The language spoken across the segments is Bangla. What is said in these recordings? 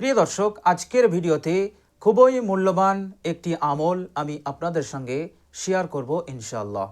প্রিয় দর্শক, আজকের ভিডিওতে খুবই মূল্যবান একটি আমল আমি আপনাদের সঙ্গে শেয়ার করব ইনশাল্লাহ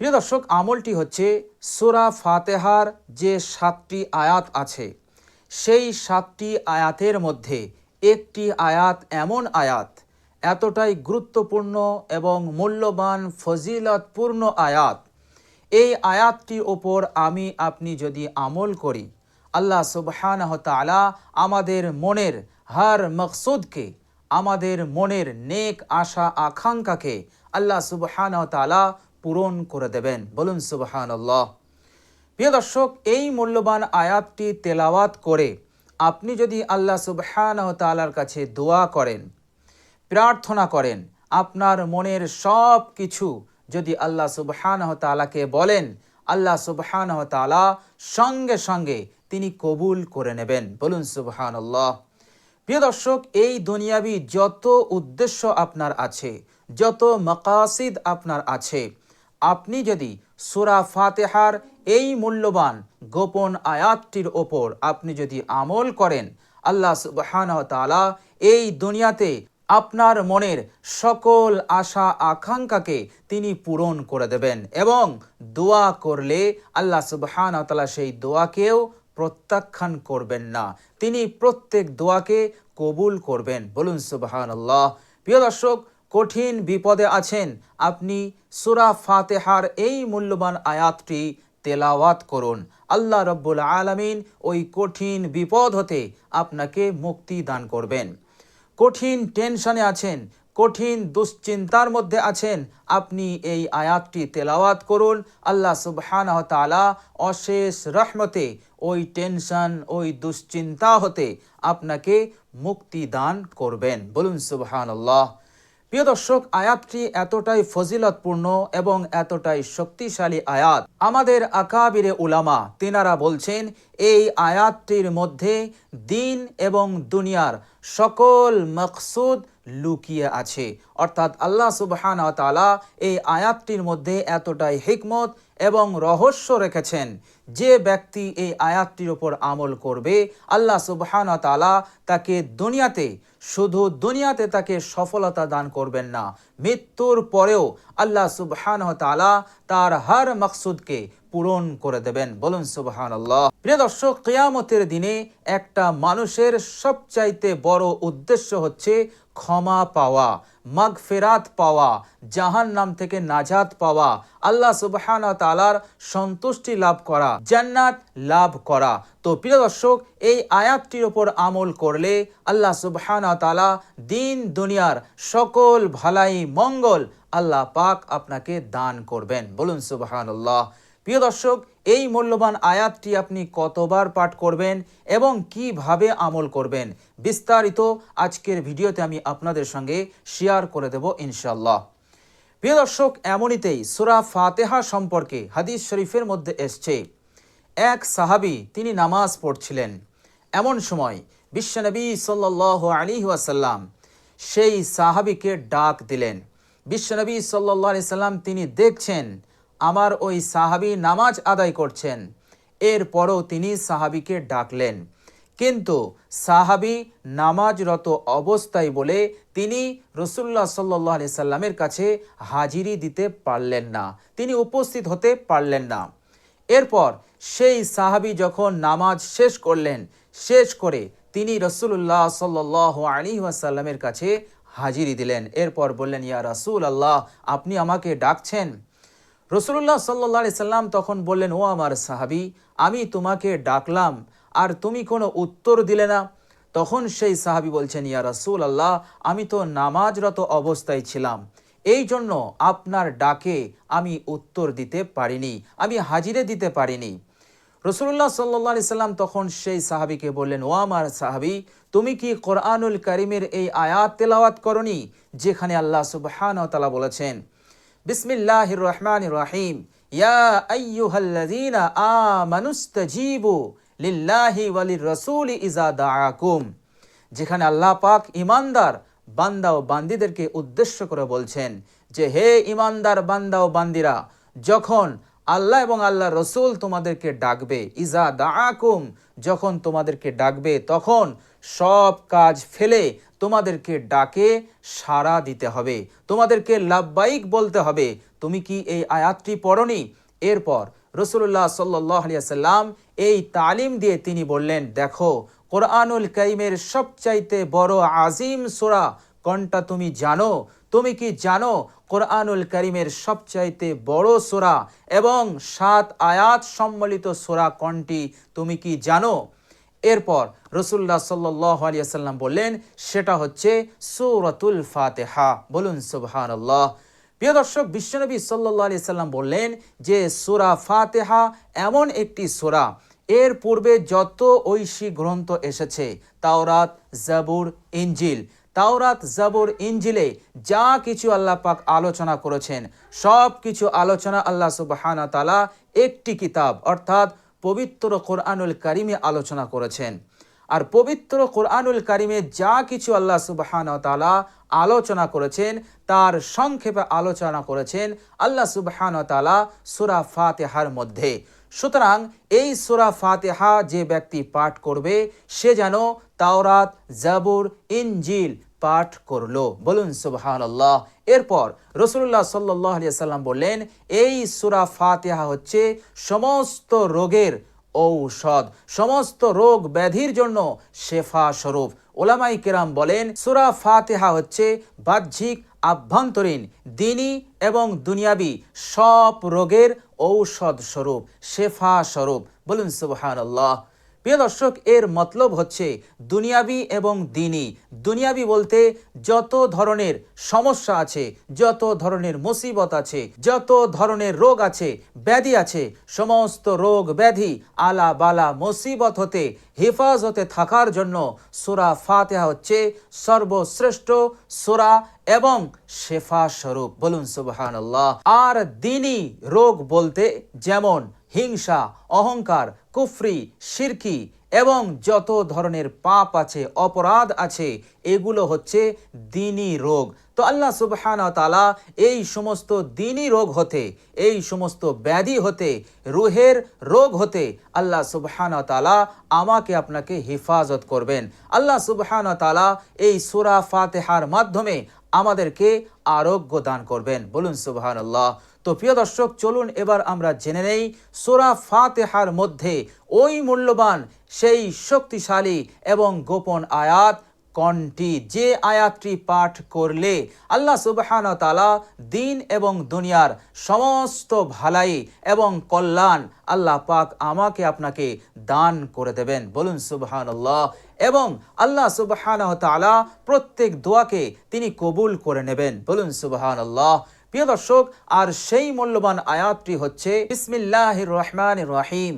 প্রিয় দর্শক, আমলটি হচ্ছে সোরা ফাতেহার যে সাতটি আয়াত আছে, সেই সাতটি আয়াতের মধ্যে একটি আয়াত এমন আয়াত, এতটাই গুরুত্বপূর্ণ এবং মূল্যবান, ফজিলতপূর্ণ আয়াত। এই আয়াতটির ওপর আমি, আপনি যদি আমল করি আল্লাহ সুবহানাহ তাআলা আমাদের মনের হার মকসুদকে, আমাদের মনের নেক আশা আকাঙ্ক্ষাকে আল্লাহ সুবহানাহ তাআলা পূরণ করে দেবেন। বলুন সুবহানাল্লাহ। প্রিয় দর্শক, এই মূল্যবান আয়াতটি তেলাওয়াত করে আপনি যদি আল্লাহ সুবহানাহ তাআলার কাছে দোয়া করেন, প্রার্থনা করেন, আপনার মনের সব কিছু যদি আল্লাহ সুবহানাহ তাআলাকে বলেন, আল্লাহ সুবহানাহ তাআলা সঙ্গে সঙ্গে তিনি কবুল করে নেবেন। বলুন, সুবহানাল্লাহ। প্রিয় দর্শক, এই দুনিয়াবি যত উদ্দেশ্য আপনার আছে, যত মকাসিদ আপনার আছে, আপনি যদি সুরা ফাতেহার এই মূল্যবান গোপন আয়াতটির ওপর আপনি যদি আমল করেন, আল্লাহ সুবহানাহু ওয়া তাআলা এই দুনিয়াতে আপনার মনের সকল আশা, আকাঙ্ক্ষাকে তিনি পূরণ করে দেবেন এবং দোয়া করলে আল্লাহ সুবহানাহু ওয়া তাআলা সেই দোয়াকেও প্রত্যাখ্যান করবেন না। তিনি প্রত্যেক দোয়াকে কবুল করবেন। বলুন, সুবহানাল্লাহ। প্রিয় দর্শক, কঠিন বিপদে আছেন। আপনি সুরা ফাতেহার এই মূল্যবান আয়াতটি তেলাওয়াত করুন। আল্লাহ রব্বুল আলামিন ওই কঠিন বিপদ হতে আপনাকে মুক্তি দান করবেন। কঠিন টেনশনে আছেন, কঠিন দুশ্চিন্তার মধ্যে আছেন। আপনি এই আয়াতটি তেলাওয়াত করুন। আল্লাহ সুবহানাহু ওয়া তাআলা অশেষ রহমতে ওই টেনশন, ওই দুশ্চিন্তা হতে আপনাকে মুক্তি দান করবেন। বলুন, সুবহানাল্লাহ। প্রিয় দর্শক, আয়াতটি এতটাই ফজিলতপূর্ণ এবং এতটাই শক্তিশালী আয়াত। আমাদের আকাবিরে উলামা, তিনারা বলছেন, এই আয়াতটির মধ্যে দিন এবং দুনিয়ার সকল মকসুদ লুকিয়ে আছে। অর্থাৎ আল্লাহ সুবহান তালা এই আয়াতটির মধ্যে এতটাই হিকমত এবং রহস্য রেখেছেন যে ব্যক্তি এই আয়াতটির ওপর আমল করবে, আল্লাহ সুবহান তালা তাকে দুনিয়াতে, শুধু দুনিয়াতে তাকে সফলতা দান করবেন না। মৃত্যুর পরেও আল্লাহ সুবহান তালা তার হার মকসুদকে পূরণ করে দেবেন। বলুন সুবহান আল্লাহ প্রিয় দর্শক, কেয়ামতের দিনে একটা মানুষের সবচাইতে বড় উদ্দেশ্য হচ্ছে ক্ষমা পাওয়া। মাগফেরাত পাওয়া জাহান নাম থেকে নাজাত পাওয়া, আল্লাহ সুবহান তালার সন্তুষ্টি লাভ করা, জান্নাত লাভ করা। তো প্রিয় দর্শক, এই আয়াতটির ওপর আমল করলে আল্লাহ সুবহান তালা দিন দুনিয়ার সকল ভালাই মঙ্গল আল্লাহ পাক আপনাকে দান করবেন। বলুন সুবহান প্রিয় দর্শক, এই মূল্যবান আয়াতটি আপনি কতবার পাঠ করবেন এবং কীভাবে আমল করবেন বিস্তারিত আজকের ভিডিওতে আমি আপনাদের সঙ্গে শেয়ার করে দেব ইনশাল্লাহ প্রিয় দর্শক, এমনিতেই সুরা ফাতেহা সম্পর্কে হাদিস শরীফের মধ্যে এসছে, এক সাহাবি তিনি নামাজ পড়ছিলেন। এমন সময় বিশ্বনবী সাল্লাহ আলী ওয়াসাল্লাম সেই সাহাবিকে ডাক দিলেন। বিশ্বনবী সাল্লাহ সাল্লাম তিনি দেখছেন আমার ওই সাহাবি নামাজ আদায় করছেন। এরপরও তিনি সাহাবিকে ডাকলেন। কিন্তু সাহাবি নামাজরত অবস্থায় বলে তিনি রসুল্লাহ সাল্লাহ আলি সাল্লামের কাছে হাজিরি দিতে পারলেন না। তিনি উপস্থিত হতে পারলেন না। এরপর সেই সাহাবি যখন নামাজ শেষ করলেন, শেষ করে তিনি রসুল্লাহ সাল্লাহ আলী ওয়াসাল্লামের কাছে হাজিরি দিলেন। এরপর বললেন, ইয়া রাসুল আল্লাহ আপনি আমাকে ডাকছেন? রসুল্লাহ সাল্লি সাল্লাম তখন বললেন, ও আমার সাহাবি, আমি তোমাকে ডাকলাম আর তুমি কোনো উত্তর দিলে না। তখন সেই সাহাবি বলছেন, ইয়া রসুল আল্লাহ আমি তো নামাজরত অবস্থায় ছিলাম। এই জন্য আপনার ডাকে আমি উত্তর দিতে পারিনি, আমি হাজিরে দিতে পারিনি। রসুল্লাহ সাল্লি সাল্লাম তখন সেই সাহাবিকে বললেন, ও আমার সাহাবি, তুমি কি কোরআনুল করিমের এই আয়াত তেলাওয়াত করনি, যেখানে আল্লাহ সুবহান তালা বলেছেন বিসমিল্লাহির রহমানির রহিম। ইয়া আইয়ুহাল্লাযীনা আমানুস্তাজীবু লিল্লাহি ওয়ালির রাসূল ইজা দাআকুম। যেখানে আল্লাহ পাক ইমানদার বান্দা ও বান্দিদেরকে উদ্দেশ্য করে বলছেন যে, হে ইমানদার বান্দা ও বান্দিরা, যখন আল্লাহ এবং আল্লাহ রসুল তোমাদেরকে ডাকবে ইজা দাআকুম, যখন তোমাদেরকে ডাকবে, তখন সব কাজ ফেলে তোমাদেরকে ডাকে সাড়া দিতে হবে। তোমাদেরকে লাভবাইক বলতে হবে। তুমি কি এই আয়াতটি পড়নি? এরপর রসুল্লাহ সাল্লাম এই তালিম দিয়ে তিনি বললেন, দেখো, কোরআনুল কাইমের সবচাইতে বড় আজিম সোরা কোনটা তুমি জানো? তুমি কি জানো কোরআনুল করিমের সবচাইতে বড় সোরা এবং সাত আয়াত সম্মিলিত সোরা কোনটি? তুমি কি জানো? এরপর রসুল্লাহ সাল্লাহ আলিয়াল্লাম বললেন, সেটা হচ্ছে সুরতুল ফাতেহা। বলুন সুবহান প্রিয় দর্শক, বিশ্বনবী সাল্লাহ আলি সাল্লাম বললেন যে সুরা ফাতেহা এমন একটি সোরা। এর পূর্বে যত ঐশী গ্রন্থ এসেছে, তাওরাত, জাবুর ইঞ্জিল তাওরাত, জাবুর ইঞ্জিলে যা কিছু আল্লাহ পাক আলোচনা করেছেন সব কিছু আলোচনা আল্লাহ সুবহানা তালা একটি কিতাব, অর্থাৎ পবিত্র কোরআনুল কারিমে আলোচনা করেছেন। আর পবিত্র কোরআনুল কারিমে যা কিছু আল্লাহ সুবহান তালা আলোচনা করেছেন, তার সংক্ষেপে আলোচনা করেছেন আল্লাহ সুবহান তালা সুরা ফাতেহার মধ্যে। সুতরাং এই সুরা ফাতেহা যে ব্যক্তি পাঠ করবে, সে যেন তাওরাত, জাবুর, ইনজিল পাঠ করল। বলুন সুবহান আল্লাহ এরপর রসুল্লাহ সাল্লাহ সাল্লাম বললেন, এই সুরা ফাতেহা হচ্ছে সমস্ত রোগের ঔষধ, সমস্ত রোগ ব্যাধির জন্য শেফা স্বরূপ। ওলামাই কেরাম বলেন, সুরা ফাতেহা হচ্ছে বাহ্যিক, আভ্যন্তরীণ, দিনী এবং দুনিয়াবি সব রোগের ঔষধ স্বরূপ, শেফা স্বরূপ। বলুন সুবহান আল্লাহ প্রিয় দর্শক, এর মতলব হচ্ছে দুনিয়াবি এবং দিনী। দুনিয়াবি বলতে যত ধরনের সমস্যা আছে, যত ধরনের মুসিবত আছে, যত ধরনের রোগ আছে, ব্যাধি আছে, সমস্ত রোগ ব্যাধি আলা বালা মুসিবত হতে, হেফাজতে থাকার জন্য সুরা ফাতেহা হচ্ছে সর্বশ্রেষ্ঠ সুরা এবং শেফা স্বরূপ বলুন সুবহান আর দিনী রোগ বলতে যেমন হিংসা, অহংকার, কুফরি শিরকি এবং যত ধরনের পাপ আছে, অপরাধ আছে, এগুলো হচ্ছে দিনী রোগ। তো আল্লাহ সুবহান তালা এই সমস্ত দিনী রোগ হতে, এই সমস্ত ব্যাধি হতে, রুহের রোগ হতে আল্লাহ সুবহান তালা আমাকে আপনাকে হেফাজত করবেন। আল্লাহ সুবহান তালা এই সুরা ফাতেহার মাধ্যমে আমাদেরকে আরোগ্য দান করবেন। বলুন সুবহান আল্লাহ তো প্রিয় দর্শক, চলুন এবার আমরা জেনে নেই, সোরা ফাতেহার মধ্যে ওই মূল্যবান, সেই শক্তিশালী এবং গোপন আয়াত কনটি? যে আয়াতটি পাঠ করলে আল্লাহ সুবহান তালা দিন এবং দুনিয়ার সমস্ত ভালাই এবং কল্যাণ আল্লাহ পাক আমাকে, আপনাকে দান করে দেবেন। বলুন সুবহান আল্লাহ এবং আল্লাহ সুবহান প্রত্যেক দোয়াকে তিনি কবুল করে নেবেন। বলুন সুবহান আল্লাহ প্রিয় দর্শক, আর সেই মূল্যবান আয়াতটি হচ্ছে বিসমিল্লাহ রহমান রহিম।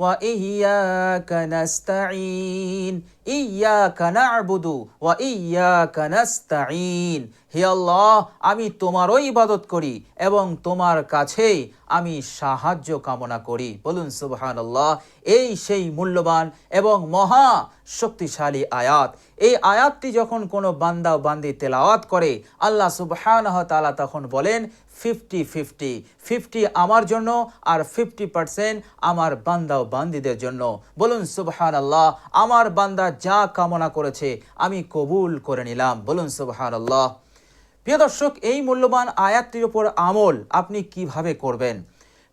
ওয়া ইয়াকা নাস্তাঈন ইয়াকা না'বুদু ওয়া ইয়াকা নাস্তাঈন হে আল্লাহ, আমি তোমারই ইবাদত করি এবং তোমার কাছেই আমি সাহায্য কামনা করি। বলুন সুবহান আল্লাহ এই সেই মূল্যবান এবং মহা শক্তিশালী আয়াত। এই আয়াতটি যখন কোনো বান্দা বান্দি তেলাওয়াত করে, আল্লাহ সুবহান তালা তখন বলেন ফিফটি ফিফটি ফিফটি আমার জন্য আর ফিফটি পার্সেন্ট আমার বান্দা ও বান্দিদের জন্য। বলুন সুবহান আল্লাহ আমার বান্দা যা কামনা করেছে আমি কবুল করে নিলাম। বলুন সুবহান আল্লাহ প্রিয় দর্শক, এই মূল্যবান আয়াতটির ওপর আমল আপনি কীভাবে করবেন?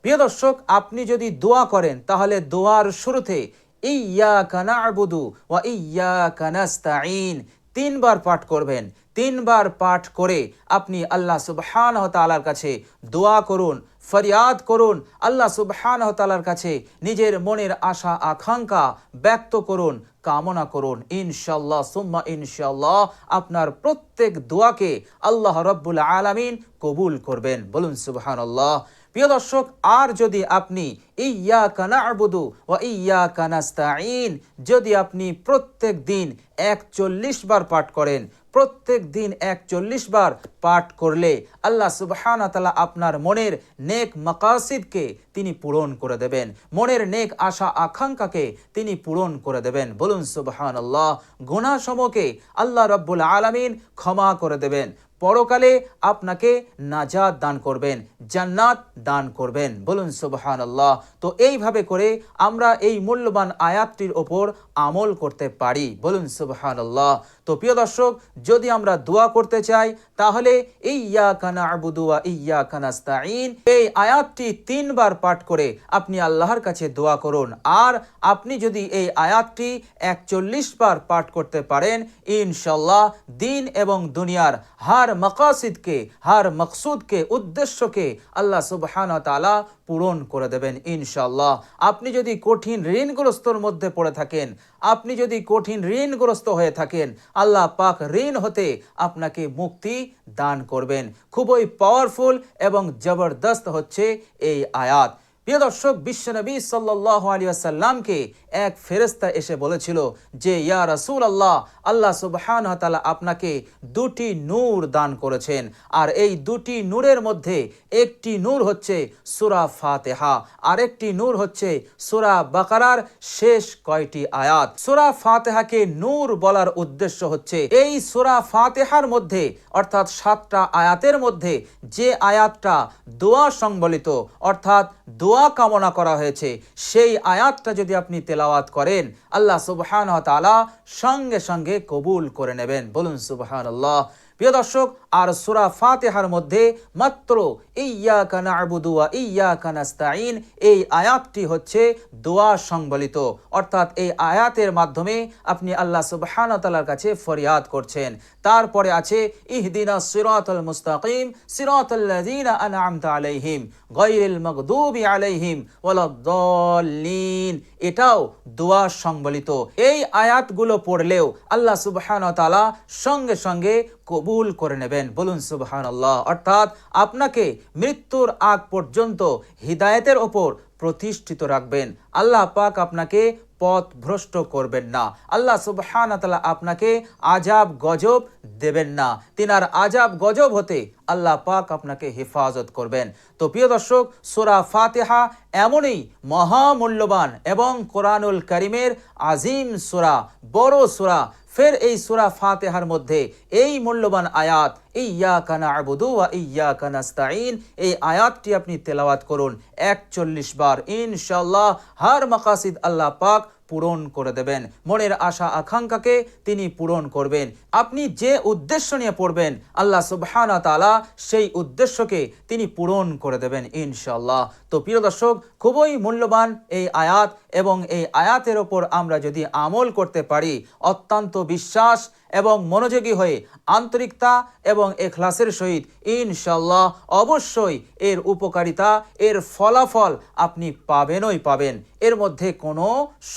প্রিয় দর্শক, আপনি যদি দোয়া করেন, তাহলে দোয়ার শুরুতে ইয়া কানা আবুদু ওয়া ইয়া কানাস্তাইন তিনবার পাঠ করবেন। তিনবার পাঠ করে আপনি আল্লাহ সুবহান তালার কাছে দোয়া করুন, ফরিয়াদ করুন, আল্লাহ সুবহান তালার কাছে নিজের মনের আশা, আকাঙ্ক্ষা ব্যক্ত করুন, কামনা করুন। ইনশাল্লাহ সুম্মা ইনশাল্লাহ আপনার প্রত্যেক দোয়াকে আল্লাহ রব্বুল আলামিন কবুল করবেন। বলুন সুবহান আল্লাহ প্রিয় দর্শক, আর যদি আপনি ইয়া কানা আবুদু ও ইয়া কানাস্তাইন যদি আপনি প্রত্যেক দিন একচল্লিশ বার পাঠ করেন প্রত্যেক দিন একচল্লিশ বার পাঠ করলে আল্লাহ সুবহান তালা আপনার মনের নেক মকাসিদকে তিনি পূরণ করে দেবেন। মনের নেক আশা আকাঙ্ক্ষাকে তিনি পূরণ করে দেবেন। বলুন সুবহান আল্লাহ গুণাসমকে আল্লাহ রব্বুল আলমিন ক্ষমা করে দেবেন। পরকালে আপনাকে নাজাদ দান করবেন, জান্নাত দান করবেন। বলুন সুবহান আল্লাহ তো এইভাবে করে আমরা এই মূল্যবান আয়াতটির ওপর আমল করতে পারি। বলুন সুবহান আল্লাহ তো প্রিয় দর্শক, যদি আমরা দোয়া করতে চাই, তাহলে ইয়া কানা আবুদুয়া ইয়া কানাস্তাইন এই আয়াতটি তিনবার পাঠ করে আপনি আল্লাহর কাছে দোয়া করুন। আর আপনি যদি এই আয়াতটি একচল্লিশ বার পাঠ করতে পারেন, ইনশাল্লাহ দিন এবং দুনিয়ার হার মকাসিদকে হার মকসুদকে উদ্দেশ্যকে আল্লাহ সুবহান তালা পূরণ করে দেবেন ইনশাল্লাহ আপনি যদি কঠিন ঋণগ্রস্তর মধ্যে পড়ে থাকেন, আপনি যদি কঠিন ঋণগ্রস্ত হয়ে থাকেন, আল্লাহ পাক ঋণ হতে আপনাকে মুক্তি দান করবেন। খুবই পাওয়ারফুল এবং জবরদস্ত হচ্ছে এই আয়াত। প্রিয় দর্শক, বিশ্ব বিশ্বনবী সাল্লাহ আলিয়াসাল্লামকে এক ফেরেস্তা এসে বলেছিল যে, ইয়া রাসূল আল্লাহ আল্লাহ সুবহান তালা আপনাকে দুটি নূর দান করেছেন। আর এই দুটি নূরের মধ্যে একটি নূর হচ্ছে সুরা ফাতেহা আরেকটি নূর হচ্ছে সুরা বাকারার শেষ কয়টি আয়াত। সুরা ফাতেহাকে নূর বলার উদ্দেশ্য হচ্ছে, এই সুরা ফাতেহার মধ্যে, অর্থাৎ সাতটা আয়াতের মধ্যে যে আয়াতটা দোয়া সংবলিত, অর্থাৎ দোয়া কামনা করা হয়েছে। সেই আয়াতটা যদি আপনি তেলাওয়াত করেন, আল্লাহ সুবহান তালা সঙ্গে সঙ্গে কবুল করে নেবেন। বলুন সুবহান আল্লাহ প্রিয় দর্শক আর সুরা ফাতেহার মধ্যে মাত্র ইয়া কানা আবুদুয়া ইয়া কানাস্তাইন এই আয়াতটি হচ্ছে দোয়া সংবলিত। অর্থাৎ এই আয়াতের মাধ্যমে আপনি আল্লাহ সুবহান তালার কাছে ফরিয়াদ করছেন। তারপরে আছে, ইহদিনা সিরাতাল মুস্তাকিম সিরাতাল্লাযীনা আনআমতা আলাইহিম, গায়রিল মাগদুবি আলাইহিম, ওয়ালাদ-দাল্লিন। এটাও দোয়া সংবলিত। এই আয়াতগুলো পড়লেও আল্লাহ সুবহান তাআলা সঙ্গে সঙ্গে কবুল করে নেবেন। বলুন সুবহান আল্লাহ অর্থাৎ আপনাকে মৃত্যুর আগ পর্যন্ত হিদায়েতের ওপর প্রতিষ্ঠিত রাখবেন। আল্লাহ পাক আপনাকে পথ ভ্রষ্ট করবেন না। আল্লাহ সুবহান তাআলা আপনাকে আজাব গজব দেবেন না। তিনার আজাব গজব হতে আল্লাহ পাক আপনাকে হেফাজত করবেন। তো প্রিয় দর্শক, সোরা ফাতেহা এমনই মহামূল্যবান এবং কোরআনুল করিমের আজিম সোরা, বড় সুরা ফের এই সুরা ফাতেহার মধ্যে এই মূল্যবান আয়াত ইয়া কানা আবুদু ইয়া কানাস্তাইন এই আয়াতটি আপনি তেলাওয়াত করুন একচল্লিশ বার। ইনশাল্লাহ হার মাকাসিদ আল্লাহ পাক পূরণ করে দেবেন। মনের আশা, আকাঙ্ক্ষাকে তিনি পূরণ করবেন। আপনি যে উদ্দেশ্য নিয়ে পড়বেন, আল্লাহ সুবহানা তালা সেই উদ্দেশ্যকে তিনি পূরণ করে দেবেন ইনশাল্লাহ তো প্রিয় দর্শক, খুবই মূল্যবান এই আয়াত এবং এই আয়াতের ওপর আমরা যদি আমল করতে পারি, অত্যন্ত বিশ্বাস এবং মনোযোগী হয়ে আন্তরিকতা এবং এখলাসের সহিত ইনশাল্লাহ অবশ্যই এর উপকারিতা, এর ফলাফল আপনি পাবেনই পাবেন। এর মধ্যে কোনো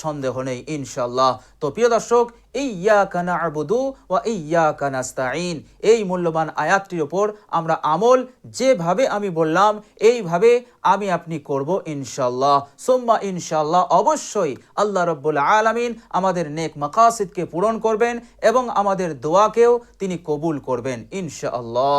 সন্দেহ নেই ইনশাল্লাহ তো প্রিয় দর্শক ইয়া কানা আবুদু ওয়া ইয়া কানাস্তাইন এই মূল্যবান আয়াতটির ওপর আমরা আমল যেভাবে আমি বললাম, এইভাবে আমি আপনি করব ইনশাল্লাহ সোম্মা ইনশাল্লাহ অবশ্যই আল্লাহ রব্বুল আলমিন আমাদের নেক মাকাসিদকে পূরণ করবেন এবং আমাদের দোয়াকেও তিনি কবুল করবেন ইনশাআল্লাহ।